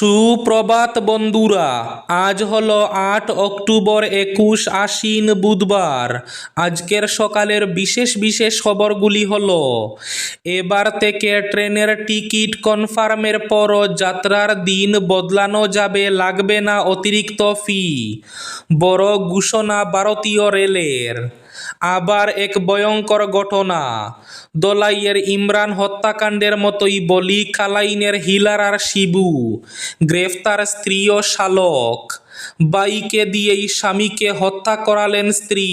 সুপ্রভাত বন্ধুরা, আজ হলো আট অক্টোবর একুশ আশ্বিন বুধবার। আজকের সকালের বিশেষ বিশেষ খবরগুলি হলো, এবার থেকে ট্রেনের টিকিট কনফার্মের পরও যাত্রার দিন বদলানো যাবে, লাগবে না অতিরিক্ত ফি। বড় ঘোষণা ভারতীয় রেলের। আবার এক ভয়ঙ্কর ঘটনা দলাইয়ের ইমরান হত্যাকাণ্ডের মতোই বলি কালাইনের হিলার আর শিবু। গ্রেফতার স্ত্রী ও শালক। বাইকে দিয়েই স্বামীকে হত্যা করালেন স্ত্রী।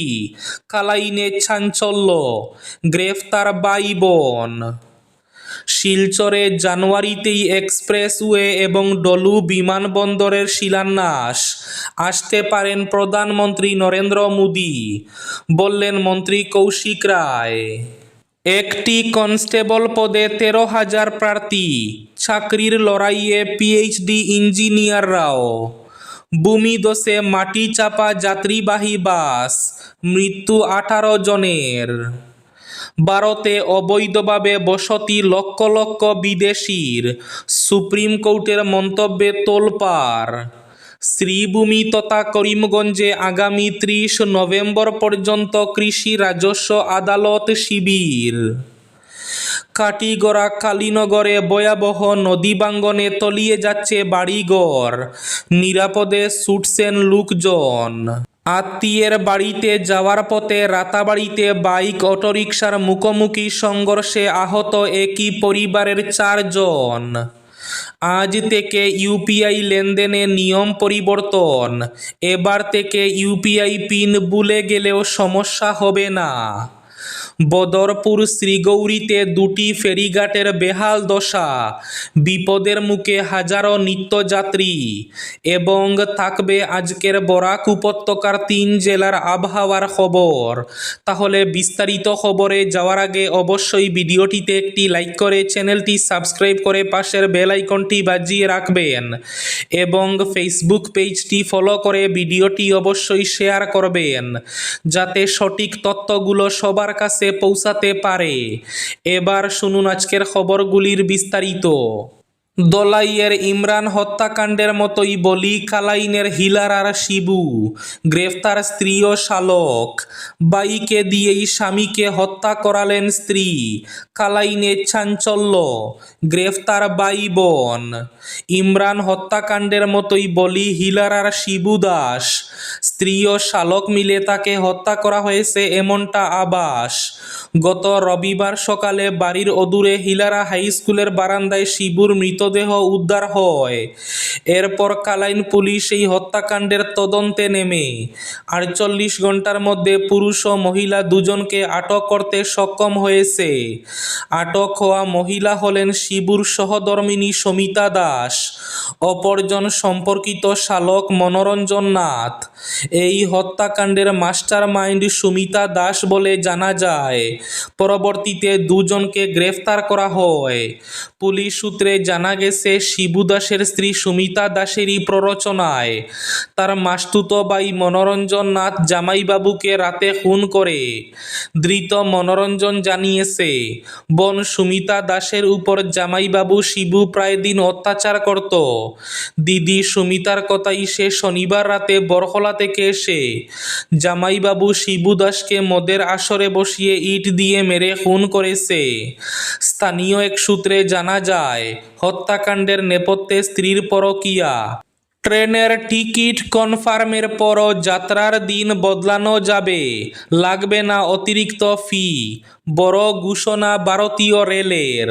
কালাইনে চাঞ্চল্য। গ্রেফতার বাই বোন। শিলচরে জানুয়ারিতেই এক্সপ্রেসওয়ে এবং ডলু বিমানবন্দরের শিলান্যাস। আসতে পারেন প্রধানমন্ত্রী নরেন্দ্র মোদী। বললেন মন্ত্রী কৌশিক রায়। একটি কনস্টেবল পদে তেরো হাজার প্রার্থী। চাকরির লড়াইয়ে পিএইচডি ইঞ্জিনিয়াররাও। ভূমিদোষে মাটি চাপা যাত্রীবাহী বাস, মৃত্যু আঠারো জনের। ভারতে অবৈধভাবে বসতি লক্ষ লক্ষ বিদেশির, সুপ্রিম কোর্টের মন্তব্যে তোলপাড়। শ্রীভূমি তথা করিমগঞ্জে আগামী ত্রিশ নভেম্বর পর্যন্ত কৃষি রাজস্ব আদালত শিবির। কাটিগড়া কালীনগরে ভয়াবহ নদীবাঙ্গনে তলিয়ে যাচ্ছে বাড়িঘর। নিরাপদে ছুটছেন লোকজন। আত্মীয়ের বাড়িতে যাওয়ার পথে রাতাবাড়িতে বাইক, অটোরিকশার মুখোমুখি সংঘর্ষে আহত একই পরিবারের চারজন। আজ থেকে ইউপিআই লেনদেনে নিয়ম পরিবর্তন। এবার থেকে ইউপিআই পিন ভুলে গেলেও সমস্যা হবে না। বদরপুর শ্রীগৌরীতে দুটি ফেরিঘাটের বেহাল দশা। বিপদের মুখে হাজারো নিত্যযাত্রী এবং থাকবে আজকের বরাক উপত্যকার তিন জেলার আবহাওয়ার খবর। তাহলে বিস্তারিত খবরে যাওয়ার আগে অবশ্যই ভিডিওটিতে একটি লাইক করে চ্যানেলটি সাবস্ক্রাইব করে পাশের বেল আইকনটি বাজিয়ে রাখবেন এবং ফেসবুক পেজটি ফলো করে ভিডিওটি অবশ্যই শেয়ার করবেন। যাতে সঠিক তথ্যগুলো সবার কাছে পৌঁছাতে পারে। এবার শুনুন আজকের খবরগুলির বিস্তারিত। দলাইয়ের ইমরান হত্যাকাণ্ডের মতোই বলি কালাইনের হিলার আর শিবু, গ্রেফতার স্ত্রী ও শালক। বাইকে দিয়েই স্বামীকে হত্যা করালেন স্ত্রী কালাইনের চাঞ্চল্য, গ্রেফতার বাই বোন। ইমরান হত্যাকাণ্ডের মতোই বলি হিলার আর শিবু দাস স্ত্রী ও শালক মিলে তাকে হত্যা করা হয়েছে এমনটা আবাস। গত রবিবার সকালে বাড়ির অদূরে হিলারা হাই স্কুলের বারান্দায় শিবুর মৃতদেহ উদ্ধার হয়। এরপর কালাইন পুলিশ এই হত্যাকাণ্ডের তদন্তে নেমে। আটচল্লিশ ঘণ্টার মধ্যে পুরুষ ও মহিলা দুজনকে আটক করতে সক্ষম হয়েছে। আটক হওয়া মহিলা হলেন শিবুর সহধর্মিনী সমিতা দাস। অপরজন সম্পর্কিত শালক মনোরঞ্জন নাথ। এই হত্যাকাণ্ডের মাস্টার মাইন্ড সুমিতা দাস বলে জানা যায়। পরবর্তীতে দুজনকে গ্রেফতার করা হয়। পুলিশ সূত্রে জানা গেছে, শিবু দাসের স্ত্রী সুমিতা দাসেরই প্ররোচনায়। তার মাস্তুত বাই মনোরঞ্জন নাথ জামাইবাবুকে রাতে খুন করে। ধৃত মনোরঞ্জন জানিয়েছে, বোন সুমিতা দাসের উপর জামাইবাবু শিবু প্রায় দিন অত্যাচার করত। দিদি সুমিতার কথাই সে শনিবার রাতে বরহলা থেকে এসে জামাইবাবু শিবু দাসকে মদের আসরে বসিয়ে ইট দিয়ে মেরে খুন করেছে। স্থানীয় এক সূত্রে জানা যায়, হত্যাকাণ্ডের নেপথ্যে স্ত্রীর পরকীয়া। ট্রেনের টিকিট কনফার্মের পরও যাত্রার দিন বদলানো যাবে। লাগবে না অতিরিক্ত ফি। বড় ঘোষণা ভারতীয় রেলের।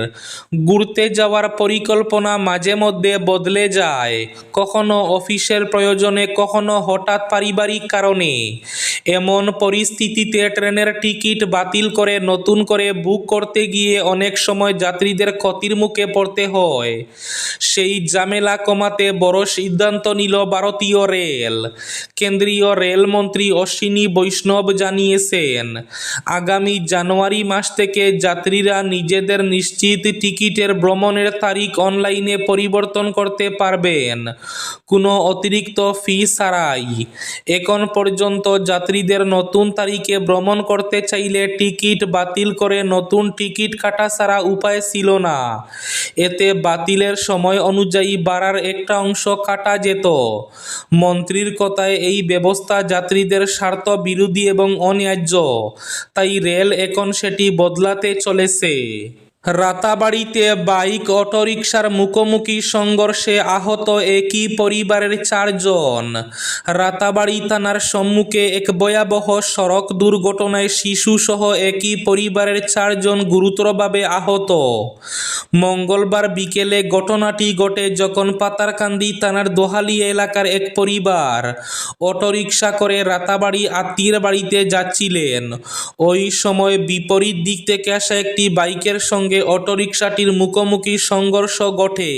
ঘুরতে যাওয়ার পরিকল্পনা মাঝে মধ্যে বদলে যায়। কখনো অফিসের প্রয়োজনে, কখনো হঠাৎ পারিবারিক কারণে। এমন পরিস্থিতিতে ট্রেনের টিকিট বাতিল করে, নতুন করে বুক করতে গিয়ে অনেক সময় যাত্রীদের ক্ষতির মুখে পড়তে হয়। সেই ঝামেলা কমাতে বড় সিদ্ধান্ত নিল ভারতীয় রেল। কেন্দ্রীয় রেলমন্ত্রী অশ্বিনী বৈষ্ণব জানিয়েছেন, আগামী জানুয়ারি মাস থেকে যাত্রীরা নিজেদের নিশ্চিত টিকিটের ভ্রমণের তারিখ অনলাইনে পরিবর্তন করতে পারবেন। কোনো অতিরিক্ত ফি ছাড়াই। এখন পর্যন্ত যাত্রীদের নতুন তারিখে ভ্রমণ করতে চাইলে টিকিট বাতিল করে নতুন টিকিট কাটা ছাড়া উপায় ছিল না। এতে বাতিলের সময় অনুযায়ী বাড়ার একটা অংশ কাটা যেত। মন্ত্রীর কথায় এই ব্যবস্থা যাত্রীদের স্বার্থ, বিরোধী এবং অন্যায্য। তাই রেল এখন সেটি বদলাতে চলেছে। রাতাবাড়িতে বাইক, অটোরিকশার মুখোমুখি সংঘর্ষে আহত একই পরিবারের চারজন। রাতাবাড়ি থানার সম্মুখে এক ভয়াবহ সড়ক দুর্ঘটনায় শিশুসহ একই পরিবারের চারজন গুরুতরভাবে আহত। মঙ্গলবার বিকেলে ঘটনাটি ঘটে যখন পাতারকান্দি থানার দোহালি এলাকার এক পরিবার অটোরিকশা করে রাতাবাড়ি আত্মীয়ের বাড়িতে যাচ্ছিলেন। ওই সময় বিপরীত দিক থেকে আসা একটি বাইকের সঙ্গে অটোরিকশাটির মুখোমুখি সংঘর্ষ ঘটে।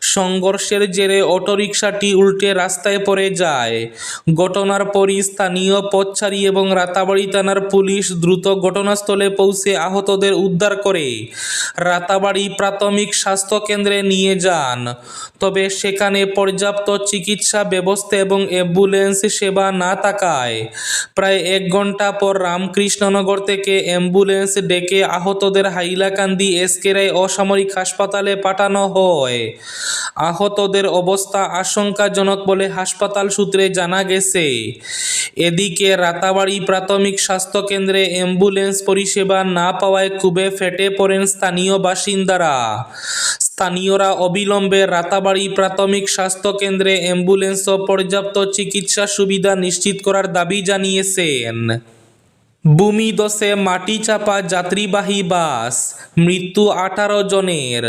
সংঘর্ষের জেরে অটোরিকশাটি উল্টে রাস্তায় পড়ে যায়। ঘটনার পরই স্থানীয় পথচারী এবং রাতাবাড়ি থানার পুলিশ দ্রুত ঘটনাস্থলে পৌঁছে আহতদের উদ্ধার করে। রাতাবাড়ি প্রাথমিক স্বাস্থ্য কেন্দ্রে নিয়ে যান। তবে সেখানে পর্যাপ্ত চিকিৎসা ব্যবস্থা এবং অ্যাম্বুলেন্স সেবা না থাকায় প্রায় এক ঘণ্টা পর রামকৃষ্ণনগর থেকে অ্যাম্বুলেন্স ডেকে আহতদের হাইলাকান্দি এসকে রায় অসামরিক হাসপাতালে পাঠানো হয়। আহতদের অবস্থা আশঙ্কাজনক বলে হাসপাতাল সূত্রে জানা গেছে। এদিকে রাতাবাড়ি প্রাথমিক স্বাস্থ্য কেন্দ্রে অ্যাম্বুলেন্স পরিষেবা না পাওয়ায় খুবই ফেটে পড়েন স্থানীয় বাসিন্দারা। স্থানীয়রা অবিলম্বে রাতাবাড়ি প্রাথমিক স্বাস্থ্য কেন্দ্রে অ্যাম্বুলেন্স ও পর্যাপ্ত চিকিৎসা সুবিধা নিশ্চিত করার দাবি জানিয়েছেন। ভূমিদশে মাটি চাপা যাত্রীবাহী বাস, মৃত্যু আঠারো জনের।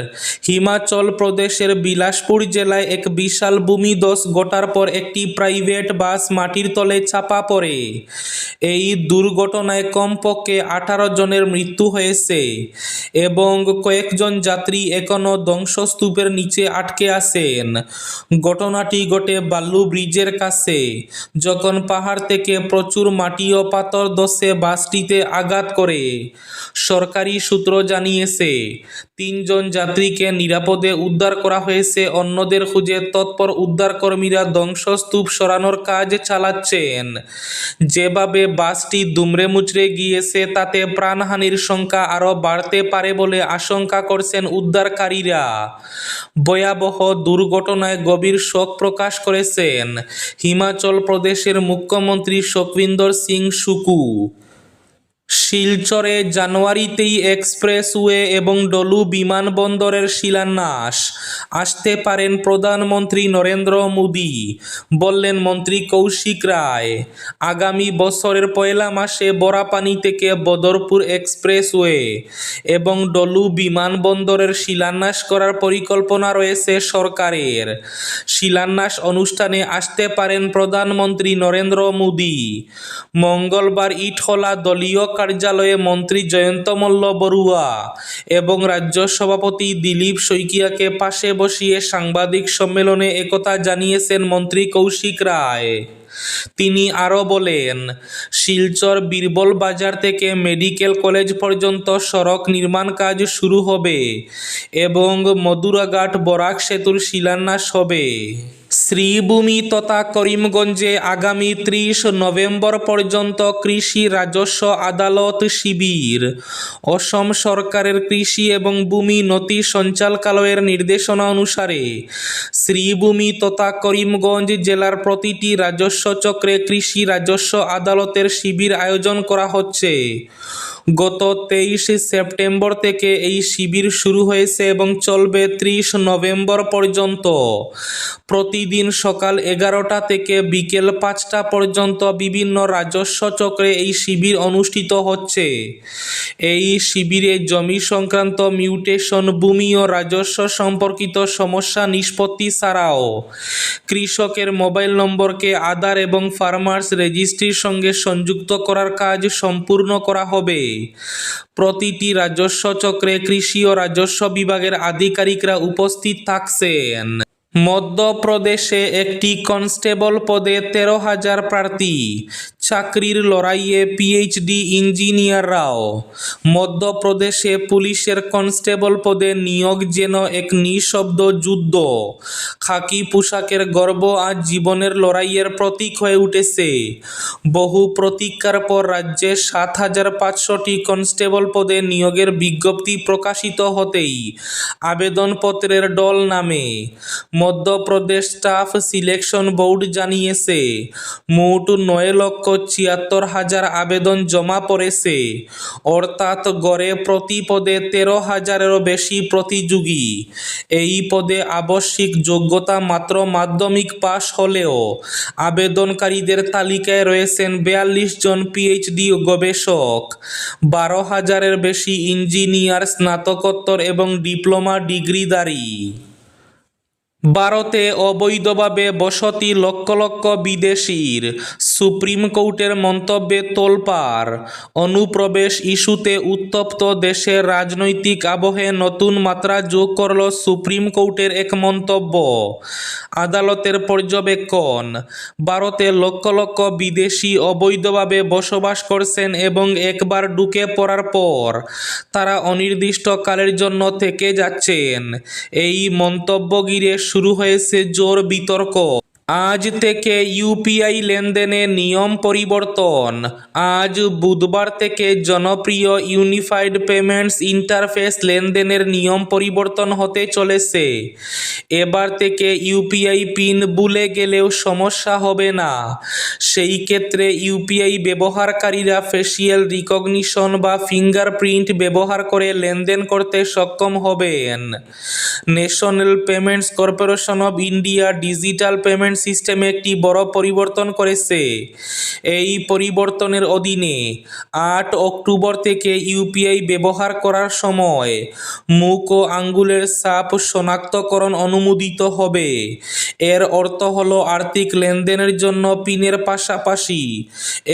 হিমাচল প্রদেশের বিলাসপুর জেলায় এক বিশাল ভূমিদশ ঘটার পর একটি প্রাইভেট বাস মাটির তলে চাপা পড়ে। এই দুর্ঘটনায় কমপক্ষে আঠারো জনের মৃত্যু হয়েছে এবং কয়েকজন যাত্রী এখনও ধ্বংসস্তূপের নিচে আটকে আছেন। ঘটনাটি ঘটে বাল্লু ব্রিজের কাছে, যখন পাহাড় থেকে প্রচুর মাটি ও পাথর দশে বাসটিতে আঘাত করে। সরকারি সূত্র জানিয়েছে, তিনজন যাত্রীকে নিরাপদে উদ্ধার করা হয়েছে, অন্যদের খুঁজে তৎপর উদ্ধারকর্মীরা ধ্বংসস্তূপ সরানোর কাজ চালাচ্ছেন। যেভাবে বাসটি দুমড়ে মুচড়ে গিয়েছে, তাতে প্রাণহানির সংখ্যা আরও বাড়তে পারে বলে আশঙ্কা করছেন উদ্ধারকারীরা। ভয়াবহ দুর্ঘটনায় গভীর শোক প্রকাশ করেছেন হিমাচল প্রদেশের মুখ্যমন্ত্রী সুখবিন্দর সিং সুকু। শিলচরে জানুয়ারিতেই এক্সপ্রেসওয়ে এবং ডলু বিমানবন্দরের শিলান্যাস। আসতে পারেন প্রধানমন্ত্রী নরেন্দ্র মোদী। বললেন, মন্ত্রী কৌশিক রায়, আগামী বছরের পয়লা মাসে বরাপানি থেকে বদরপুর এক্সপ্রেসওয়ে এবং ডলু বিমানবন্দরের শিলান্যাস করার পরিকল্পনা রয়েছে সরকারের। শিলান্যাস অনুষ্ঠানে আসতে পারেন প্রধানমন্ত্রী নরেন্দ্র মোদী। মঙ্গলবার ইটখলা দলীয় কার্যালয়ে মন্ত্রী জয়ন্ত মল্ল বড়ুয়া এবং রাজ্য সভাপতি দিলীপ শইকিয়াকে পাশে বসিয়ে সাংবাদিক সম্মেলনে একথা জানিয়েছেন মন্ত্রী কৌশিক রায়। তিনি আরও বলেন, শিলচর বীরবল বাজার থেকে মেডিকেল কলেজ পর্যন্ত সড়ক নির্মাণ কাজ শুরু হবে এবং মধুরাঘাট বরাক সেতুর শিলান্যাস হবে। শ্রীভূমি তথা করিমগঞ্জে আগামী ত্রিশ নভেম্বর পর্যন্ত কৃষি রাজস্ব আদালত শিবির। অসম সরকারের কৃষি এবং ভূমি নথি সঞ্চালকালয়ের নির্দেশনা অনুসারে শ্রীভূমি তথা করিমগঞ্জ জেলার প্রতিটি রাজস্ব চক্রে কৃষি রাজস্ব আদালতের শিবির আয়োজন করা হচ্ছে। গত তেইশে সেপ্টেম্বর থেকে এই শিবির শুরু হয়েছে এবং চলবে ত্রিশ নভেম্বর পর্যন্ত। প্রতিদিন সকাল এগারোটা থেকে বিকেল পাঁচটা পর্যন্ত বিভিন্ন রাজস্ব চক্রে এই শিবির অনুষ্ঠিত হচ্ছে। এই শিবিরে জমি সংক্রান্ত মিউটেশন, ভূমি ও রাজস্ব সম্পর্কিত সমস্যা নিষ্পত্তি ছাড়াও কৃষকের মোবাইল নম্বরকে আধার এবং ফার্মার্স রেজিস্ট্রির সঙ্গে সংযুক্ত করার কাজ সম্পূর্ণ করা হবে। প্রতিটি রাজস্ব চক্রে কৃষি ও রাজস্ব বিভাগের আধিকারিকরা উপস্থিত থাকছেন। মধ্যপ্রদেশে একটি কনস্টেবল পদে তেরো হাজার প্রার্থী। চাকরির লড়াইয়ে পিএইচডি ইঞ্জিনিয়াররাও মধ্যপ্রদেশে পুলিশের কনস্টেবল পদে নিয়োগ যেন এক নিঃশব্দ যুদ্ধ। খাকি পোশাকের গর্ব আজ জীবনের লড়াইয়ের প্রতীক হয়ে উঠেছে। বহু প্রতীক্ষার পর রাজ্যে সাত হাজার পাঁচশোটি কনস্টেবল পদে নিয়োগের বিজ্ঞপ্তি প্রকাশিত হতেই আবেদনপত্রের ডল নামে। মধ্যপ্রদেশ স্টাফ সিলেকশন বোর্ড জানিয়েছে, মোট নয় লক্ষ ছিয়াত্তর হাজার আবেদন জমা পড়েছে। অর্থাৎ গড়ে প্রতি পদে তেরো হাজারেরও বেশি প্রতিযোগী। এই পদে আবশ্যিক যোগ্যতা মাত্র মাধ্যমিক পাশ হলেও আবেদনকারীদের তালিকায় রয়েছেন বিয়াল্লিশ জন পিএইচডি গবেষক, বারো হাজারের বেশি ইঞ্জিনিয়ার, স্নাতকোত্তর এবং ডিপ্লোমা ডিগ্রিধারী। ভারতে অবৈধভাবে বসতি লক্ষ লক্ষ বিদেশির সুপ্রিম কোর্টের মন্তব্যে তোলপাড়। অনুপ্রবেশ ইস্যুতে উত্তপ্ত দেশের রাজনৈতিক আবহে নতুন মাত্রা যোগ করল সুপ্রিম কোর্টের এক মন্তব্য। আদালতের পর্যবেক্ষণ, ভারতে লক্ষ লক্ষ বিদেশি অবৈধভাবে বসবাস করছেন এবং একবার ঢুকে পড়ার পর তারা অনির্দিষ্টকালের জন্য থেকে যাচ্ছেন। এই মন্তব্য ঘিরে শুরু হয়েছে জোর বিতর্ক। আজ থেকে ইউপিআই লেনদেনে নিয়ম পরিবর্তন। আজ বুধবার থেকে জনপ্রিয় ইউনিফাইড পেমেন্টস ইন্টারফেস লেনদেনের নিয়ম পরিবর্তন হতে চলেছে। এবার থেকে ইউপিআই পিন ভুলে গেলেও সমস্যা হবে না। সেই ক্ষেত্রে ইউপিআই ব্যবহারকারীরা ফেসিয়াল রিকগনিশন বা ফিঙ্গারপ্রিন্ট ব্যবহার করে লেনদেন করতে সক্ষম হবেন। National payments corporation of India digital payment সিস্টেমে একটি বড় পরিবর্তন করেছে। এই পরিবর্তনের অধীনে আট অক্টোবর থেকে ইউপিআই ব্যবহার করার সময় মুখ ও আঙ্গুলের ছাপ শনাক্তকরণ অনুমোদিত হবে। এর অর্থ হলো আর্থিক লেনদেনের জন্য পিনের পাশাপাশি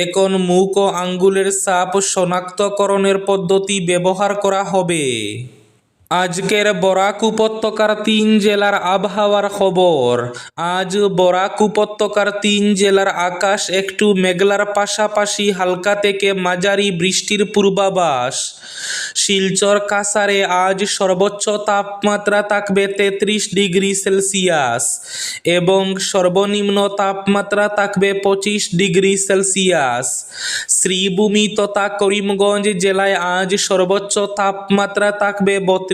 এখন মুখ ও আঙ্গুলের ছাপ শনাক্তকরণের পদ্ধতি ব্যবহার করা হবে। আজকের বরাক উপত্যকার তিন জেলার আবহাওয়ার খবর। আজ বরাক উপত্যকার তিন জেলার আকাশ একটু মেঘলার পাশাপাশি হালকা থেকে মাঝারি বৃষ্টির পূর্বাভাস। শিলচর কাসারে আজ সর্বোচ্চ তাপমাত্রা থাকবে তেত্রিশ ডিগ্রি সেলসিয়াস এবং সর্বনিম্ন তাপমাত্রা থাকবে পঁচিশ ডিগ্রি সেলসিয়াস। শ্রীভূমি তথা করিমগঞ্জ জেলায় আজ সর্বোচ্চ তাপমাত্রা থাকবে বত্রিশ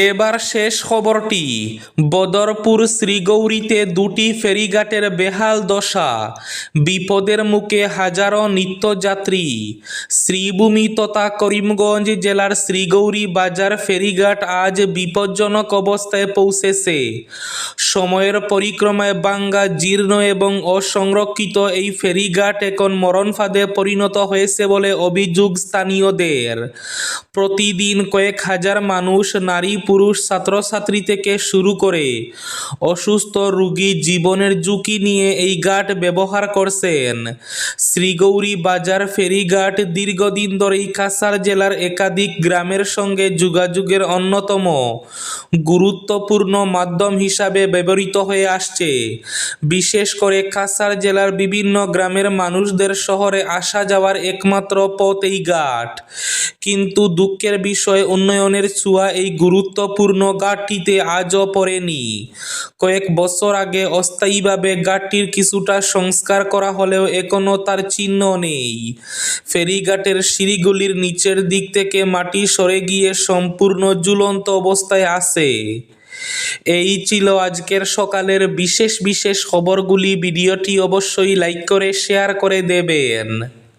এবার শেষ খবরটি, বদরপুর শ্রীগৌরীতে দুটি ফেরিঘাটের বেহাল দশা, বিপদের মুখে হাজারো নিত্যযাত্রী, শ্রীভূমি তথা করিমগঞ্জ জেলার শ্রীগৌরী বাজার ফেরিঘাট আজ বিপজ্জনক অবস্থায় পৌঁছেছে। সময়ের পরিক্রমায় বাঙ্গা জীর্ণ এবং অসংরক্ষিত এই ফেরিঘাট এখন মরণ ফাঁদে পরিণত হয়েছে বলে অভিযোগ স্থানীয়দের। প্রতিদিন কয়েক হাজার মানুষ নারী পুরুষ ছাত্রছাত্রী থেকে শুরু করে অসুস্থ রোগী জীবনের ঝুঁকি নিয়ে এই ঘাট ব্যবহার করছেন। শ্রীগৌরী বাজার ফেরিঘাট দীর্ঘদিন ধরেই কাছাড় জেলার একাধিক গ্রামের সঙ্গে যোগাযোগের অন্যতম গুরুত্বপূর্ণ মাধ্যম হিসাবে ব্যবহৃত হয়ে আসছে। বিশেষ করে কাছাড় জেলার বিভিন্ন গ্রামের মানুষদের শহরে আসা যাওয়ার একমাত্র পথ এই ঘাট। কিন্তু দুঃখের বিষয়, উন্নয়নের ছোঁয়া এই গুরুত্বপূর্ণ ঘাটটিতে আজও পড়েনি। কয়েক বছর আগে অস্থায়ীভাবে ঘাটটির কিছুটা সংস্কার করা হলেও এখনও তার চিহ্ন নেই। ফেরিঘাটের সিঁড়িগুলির নিচের দিক থেকে মাটি সরে গিয়ে সম্পূর্ণ ঝুলন্ত অবস্থায় আছে। এই ছিল আজকের সকালের বিশেষ বিশেষ খবরগুলি। ভিডিওটি অবশ্যই লাইক করে, শেয়ার করে দেবেন।